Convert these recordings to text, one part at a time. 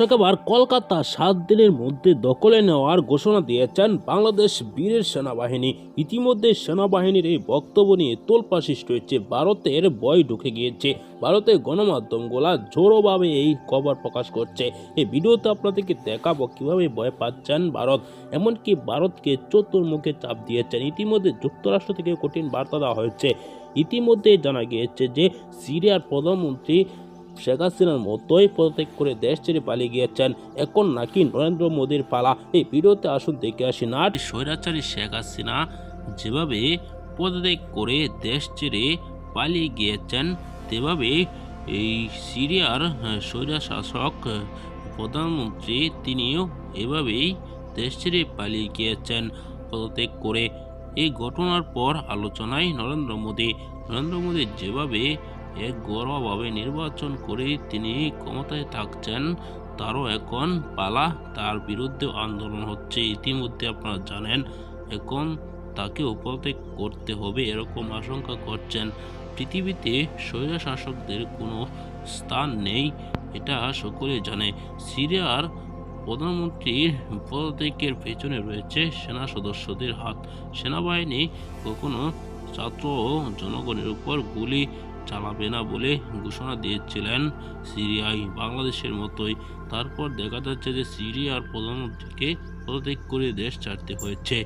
শুক্রবার কলকাতা সাত দিনের মধ্যে দখলে নেওয়ার ঘোষণা দিয়েছেন বাংলাদেশ বীরের সেনাবাহিনী। ইতিমধ্যে সেনাবাহিনীর এই বক্তব্য নিয়ে তোলপা সৃষ্টি হয়েছে ভারতের বয় ঢুকে গিয়েছে। ভারতের গণমাধ্যমগুলা জোরোভাবে এই খবর প্রকাশ করছে। এই ভিডিওতে আপনাদেরকে দেখাবো কীভাবে ভয় পাচ্ছেন ভারত। এমনকি ভারতকে চতুর্মুখে চাপ দিয়েছেন। ইতিমধ্যে যুক্তরাষ্ট্র থেকে কঠিন বার্তা দেওয়া হয়েছে। ইতিমধ্যে জানা গিয়েছে যে সিরিয়ার প্রধানমন্ত্রী শেখ হাসিনার মতোই পদত্যাগ করে দেশ ছেড়ে পালিয়ে গিয়েছেন। এখন নাকি নরেন্দ্র মোদীর পালা। এই ভিডিওতে আসুন দেখে আসি না। স্বৈরাচারী শেখ হাসিনা যেভাবে পদত্যাগ করে দেশ ছেড়ে পালিয়ে গিয়েছেন, তেভাবে এই সিরিয়ার স্বৈরা শাসক প্রধানমন্ত্রী তিনিও এভাবেই দেশ ছেড়ে পালিয়ে গিয়েছেন পদত্যাগ করে। এই ঘটনার পর আলোচনায় নরেন্দ্র মোদী। নরেন্দ্র মোদী যেভাবে এক গৌরবভাবে নির্বাচন করে তিনি ক্ষমতায় থাকছেন, তারও এখন পালা তার বিরুদ্ধে আন্দোলন হচ্ছে। ইতিমধ্যে আপনারা জানেন, এখন তাকে উপত্যাগ করতে হবে এরকম আশঙ্কা করছেন। পৃথিবীতে স্বৈর শাসকদের কোনো স্থান নেই, এটা সকলে জানে। সিরিয়ার প্রধানমন্ত্রীর পদত্যাগের পেছনে রয়েছে সেনা সদস্যদের হাত। সেনাবাহিনী কখনো ছাত্র ও জনগণের উপর গুলি চালাবে না বলে ঘোষণা দিয়েছিলেন সিরিয়ায় বাংলাদেশের মতোই। তারপর দেখা যাচ্ছে যে সিরিয়ার প্রধানমন্ত্রীকে পদত্যাগ করে দেশ ছাড়তে হয়েছে।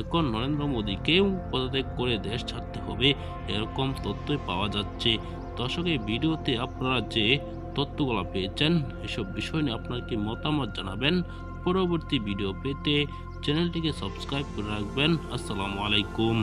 এখন নরেন্দ্র মোদীকেও পদত্যাগ করে দেশ ছাড়তে হবে, এরকম তথ্যই পাওয়া যাচ্ছে। দর্শক এই ভিডিওতে আপনারা যে তথ্যগুলো পেয়েছেন, এসব বিষয় নিয়ে আপনার কি মতামত জানাবেন, পরবর্তী ভিডিও পেতে চ্যানেলটিকে সাবস্ক্রাইব করে রাখবেন। আসসালামু আলাইকুম।